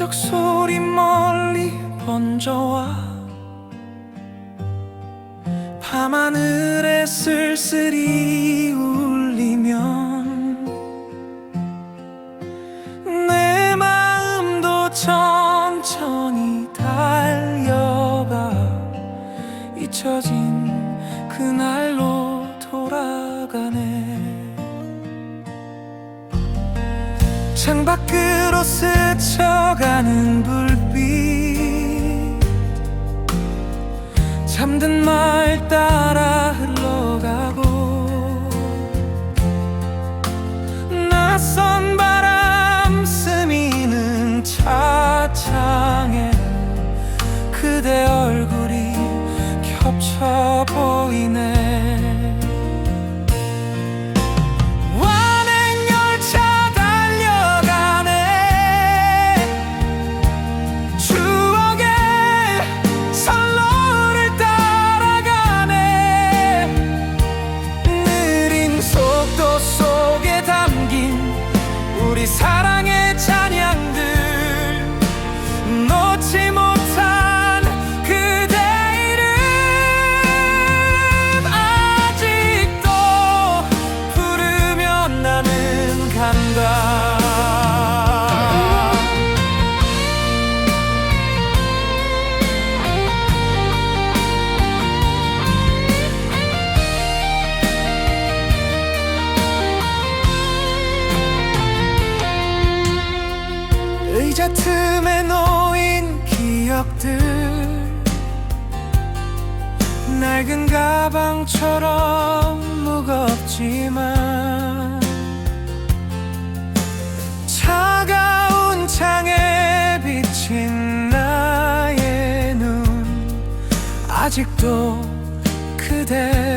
기적 소리 멀리 번져와 밤하늘에 쓸쓸히 울리면 내 마음도 천천히 달려가 잊혀진 그날로 돌아가네. 창밖으로 스쳐 겹쳐 보이네 의자 틈에 놓인 기억들. 낡은 가방처럼 무겁지만 차가운 창에 비친 나의 눈. 아직도 그댈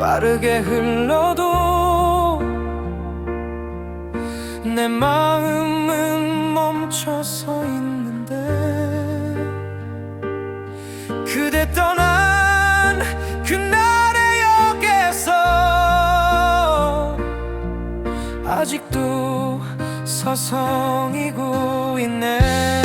빠르게 흘러도 내 마음은 멈춰서 있는데 그대 떠난 그날의 역에서 아직도 서성이고 있네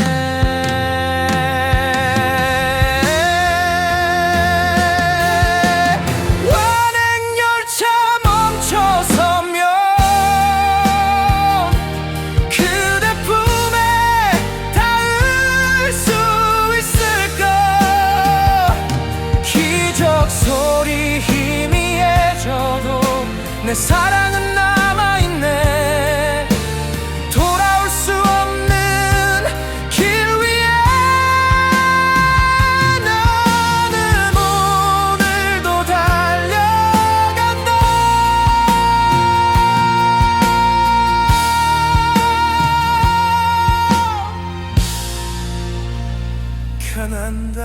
kanından